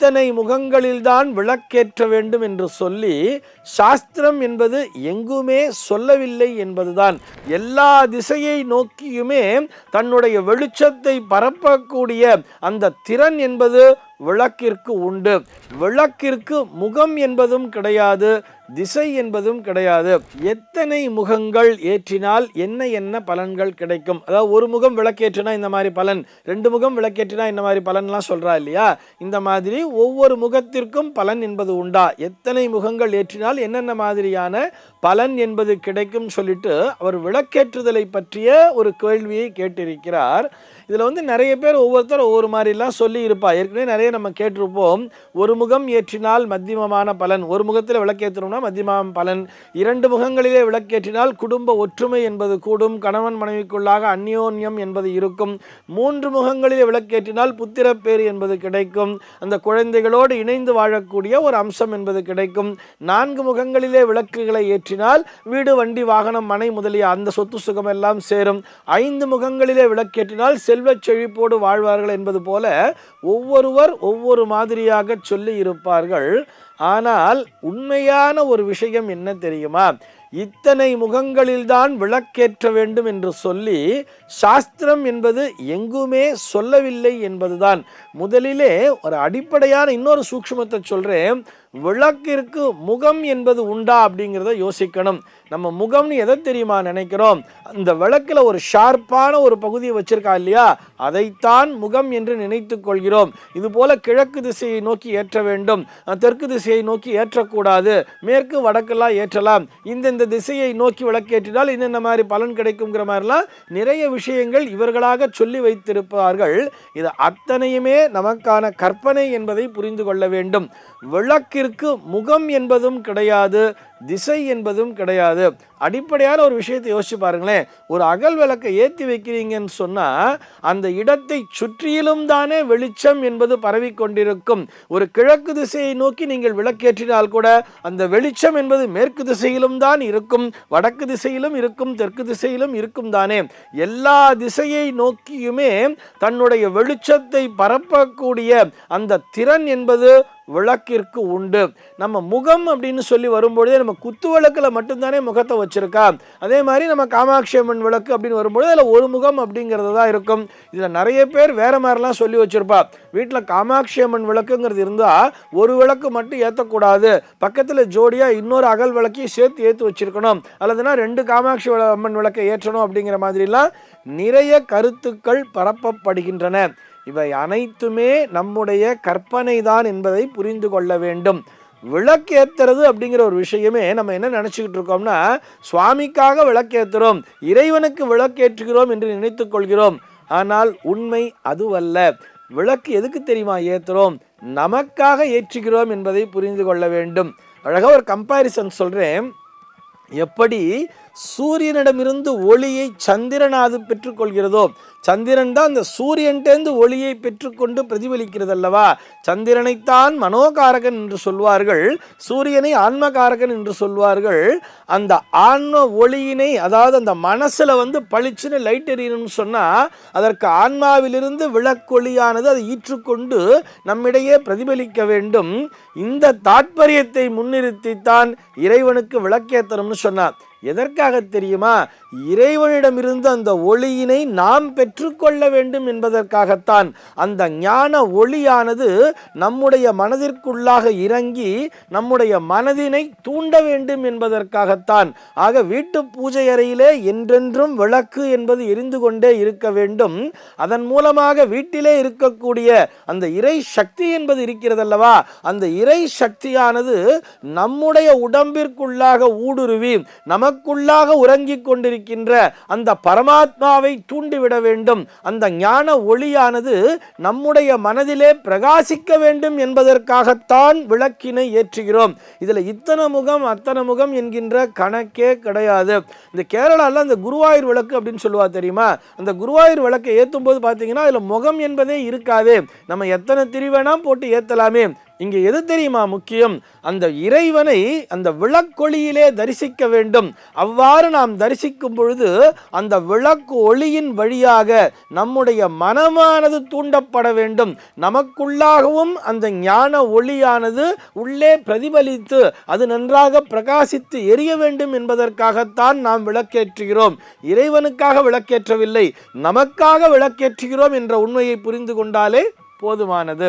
இத்தனை முகங்களில்தான் விளக்கேற்ற வேண்டும் என்று சொல்லி சாஸ்திரம் என்பது எங்குமே சொல்லவில்லை என்பதுதான். எல்லா திசையை நோக்கியுமே தன்னுடைய வெளிச்சத்தை பரப்பக்கூடிய அந்த திறன் என்பது விளக்கிற்கு உண்டு. விளக்கிற்கு முகம் என்பதும் கிடையாது திசை என்பதும் கிடையாது. எத்தனை முகங்கள் ஏற்றினால் என்ன என்ன பலன்கள் கிடைக்கும்? அதாவது ஒரு முகம் விளக்கேற்றினா இந்த மாதிரி பலன் ரெண்டு முகம் விளக்கேற்றினா இந்த மாதிரி பலன்லாம் சொல்கிறா இல்லையா? இந்த மாதிரி ஒவ்வொரு முகத்திற்கும் பலன் என்பது உண்டா? எத்தனை முகங்கள் ஏற்றினால் என்னென்ன மாதிரியான பலன் என்பது கிடைக்கும் சொல்லிட்டு அவர் விளக்கேற்றுதலை பற்றிய ஒரு கேள்வியை கேட்டிருக்கிறார். இதில் வந்து நிறைய பேர் ஒவ்வொருத்தர் ஒவ்வொரு மாதிரிலாம் சொல்லி இருப்பா ஏற்கனவே நிறைய நம்ம கேட்டிருப்போம். ஒரு முகம் ஏற்றினால் மத்தியமமான பலன். ஒரு முகத்தில் விளக்கேற்றணும்னா மத்தியமான பலன். இரண்டு முகங்களிலே விளக்கேற்றினால் குடும்ப ஒற்றுமை என்பது கூடும். கணவன் மனைவிக்குள்ளாக அந்யோன்யம் என்பது இருக்கும். மூன்று முகங்களிலே விளக்கேற்றினால் புத்திரப்பேறு என்பது கிடைக்கும். அந்த குழந்தைகளோடு இணைந்து வாழக்கூடிய ஒரு அம்சம் என்பது கிடைக்கும். நான்கு முகங்களிலே விளக்குகளை ஏற்றினால் வீடு வண்டி வாகனம் மனை முதலிய அந்த சொத்து சுகம் எல்லாம் சேரும். ஐந்து முகங்களிலே விளக்கேற்றினால் செல்வச் செழிப்போடு வாழ்வார்கள் என்பது போல ஒவ்வொருவர் ஒவ்வொரு மாதிரியாக சொல்லி இருப்பார்கள் ஆனால் உண்மையான ஒரு விஷயம் என்ன தெரியுமா? இத்தனை முகங்களில்தான் விளக்கேற்ற வேண்டும் என்று சொல்லி சாஸ்திரம் என்பது எங்குமே சொல்லவில்லை என்பதுதான். முதலிலே ஒரு அடிப்படையான இன்னொரு சூக்ஷ்மத்தை சொல்கிறேன் விளக்கிற்கு முகம் என்பது உண்டா அப்படிங்கிறத யோசிக்கணும். நம்ம முகம்னு எதை தெரியுமா நினைக்கிறோம்? அந்த விளக்கில் ஒரு ஷார்ப்பான ஒரு பகுதியை வச்சிருக்கா இல்லையா? அதைத்தான் முகம் என்று நினைத்து கொள்கிறோம். இது போல கிழக்கு திசையை நோக்கி ஏற்ற வேண்டும். தெற்கு திசை திசையை நோக்கி ஏற்றக்கூடாது. மேற்கு வடக்கெல்லாம் ஏற்றலாம். இந்தந்த திசையை நோக்கி விளக்கேற்றினால் இன்னென்ன மாதிரி பலன் கிடைக்குங்கிற மாதிரிலாம் நிறைய விஷயங்கள் இவர்களாக சொல்லி வைத்திருப்பார்கள். இது அத்தனையுமே நமக்கான கற்பனை என்பதை புரிந்து கொள்ள வேண்டும். விளக்கிற்கு முகம் என்பதும் கிடையாது. திசை என்பதும் கிடையாது. அடிப்படையான ஒரு விஷயத்தை யோசிச்சு பாருங்களேன். ஒரு அகல் விளக்கை ஏற்றி வைக்கிறீங்கன்னு சொன்னால் அந்த இடத்தை சுற்றியிலும் தானே வெளிச்சம் என்பது பரவி கொண்டிருக்கும். ஒரு கிழக்கு திசையை நோக்கி நீங்கள் விளக்கேற்றினால் கூட அந்த வெளிச்சம் என்பது மேற்கு திசையிலும் தான் இருக்கும் வடக்கு திசையிலும் இருக்கும் தெற்கு திசையிலும் இருக்கும் தானே. எல்லா திசையை நோக்கியுமே தன்னுடைய வெளிச்சத்தை பரப்பக்கூடிய அந்த திறன் என்பது விளக்கிற்கு உண்டு. நம்ம முகம் அப்படின்னு சொல்லி வரும்பொழுதே நம்ம குத்து விளக்கில் மட்டும்தானே முகத்தை வச்சுருக்கா? அதே மாதிரி நம்ம காமாட்சி அம்மன் விளக்கு அப்படின்னு வரும்பொழுது அதில் ஒரு முகம் அப்படிங்கிறது தான் இருக்கும். இதில் நிறைய பேர் வேறு மாதிரிலாம் சொல்லி வச்சுருப்பா. வீட்டில் காமாட்சி அம்மன் விளக்குங்கிறது இருந்தால் ஒரு விளக்கு மட்டும் ஏற்றக்கூடாது பக்கத்தில் ஜோடியாக இன்னொரு அகல் விளக்கையும் சேர்த்து ஏற்றி வச்சிருக்கணும். அல்லதுனா ரெண்டு காமாட்சி அம்மன் விளக்கை ஏற்றணும் அப்படிங்கிற மாதிரிலாம் நிறைய கருத்துக்கள் பரப்பப்படுகின்றன. இவை அனைத்துமே நம்முடைய கற்பனை தான் என்பதை புரிந்து கொள்ள வேண்டும். விளக்கேத்துறது அப்படிங்கிற ஒரு விஷயமே நம்ம என்ன நினச்சிக்கிட்டு இருக்கோம்னா சுவாமிக்காக விளக்கேற்றுறோம் இறைவனுக்கு விளக்கேற்றுகிறோம் என்று நினைத்து கொள்கிறோம். ஆனால் உண்மை அதுவல்ல. விளக்கு எதுக்கு தெரியுமா ஏற்றுறோம் நமக்காக ஏற்றுகிறோம் என்பதை புரிந்து கொள்ள வேண்டும். அழகாக ஒரு கம்பாரிசன் சொல்கிறேன் எப்படி சூரியனிடமிருந்து ஒளியை சந்திரனாது பெற்றுக்கொள்கிறதோ சந்திரன் தான் அந்த சூரியன்டேந்து ஒளியை பெற்றுக்கொண்டு பிரதிபலிக்கிறது அல்லவா சந்திரனைத்தான் மனோகாரகன் என்று சொல்வார்கள் சூரியனை ஆன்மகாரகன் என்று சொல்வார்கள். அந்த ஆன்ம ஒளியினை அதாவது அந்த மனசில் வந்து பளிச்சுன்னு லைட் எரியணும்னு சொன்னால் அதற்கு ஆன்மாவிலிருந்து விளக்கொளியானது அதை ஈற்றுக்கொண்டு நம்மிடையே பிரதிபலிக்க வேண்டும். இந்த தாற்பயத்தை முன்னிறுத்தித்தான் இறைவனுக்கு விளக்கேத்தணும்னு சொன்னார் எதற்காக தெரியுமா? இறைவனிடமிருந்து அந்த ஒளியினை நாம் பெற்றுக்கொள்ள வேண்டும் என்பதற்காகத்தான். அந்த ஞான ஒளியானது நம்முடைய மனதிற்குள்ளாக இறங்கி நம்முடைய மனதினை தூண்ட வேண்டும் என்பதற்காகத்தான். ஆக வீட்டு பூஜை அறையிலே என்றென்றும் விளக்கு என்பது எரிந்து கொண்டே இருக்க வேண்டும். அதன் மூலமாக வீட்டிலே இருக்கக்கூடிய அந்த இறை சக்தி என்பது இருக்கிறதல்லவா? அந்த இறை சக்தியானது நம்முடைய உடம்பிற்குள்ளாக ஊடுருவி நமக்குள்ளாக உறங்கிக் கொண்டிருக்கின்ற அந்த பரமாத்மாவை தூண்டிவிட வேண்டும். அந்த ஞான ஒளியானது நம்முடைய மனதிலே பிரகாசிக்க வேண்டும் என்பதற்காகத்தான் விளக்கினை ஏற்றுகிறோம். இதில் இத்தனை முகம் அத்தனை முகம் என்கின்ற கணக்கே கிடையாது. இந்த கேரளால அந்த குருவாயூர் விளக்கு அப்படின்னு சொல்லுவா தெரியுமா? அந்த குருவாயூர் விளக்கை ஏற்றும் போது பார்த்தீங்கன்னா அதில் முகம் என்பதே இருக்காது. நம்ம எத்தனை திரி போட்டு ஏற்றலாமே இங்கே எது தெரியுமா முக்கியம்? அந்த இறைவனை அந்த விளக்கொளியிலே தரிசிக்க வேண்டும். அவ்வாறு நாம் தரிசிக்கும் பொழுது அந்த விளக்கு ஒளியின் வழியாக நம்முடைய மனமானது தூண்டப்பட வேண்டும். நமக்குள்ளாகவும் அந்த ஞான ஒளியானது உள்ளே பிரதிபலித்து அது நன்றாக பிரகாசித்து எரிய வேண்டும் என்பதற்காகத்தான் நாம் விளக்கேற்றுகிறோம். இறைவனுக்காக விளக்கேற்றவில்லை. நமக்காக விளக்கேற்றுகிறோம் என்ற உண்மையை புரிந்து கொண்டாலே போதுமானது.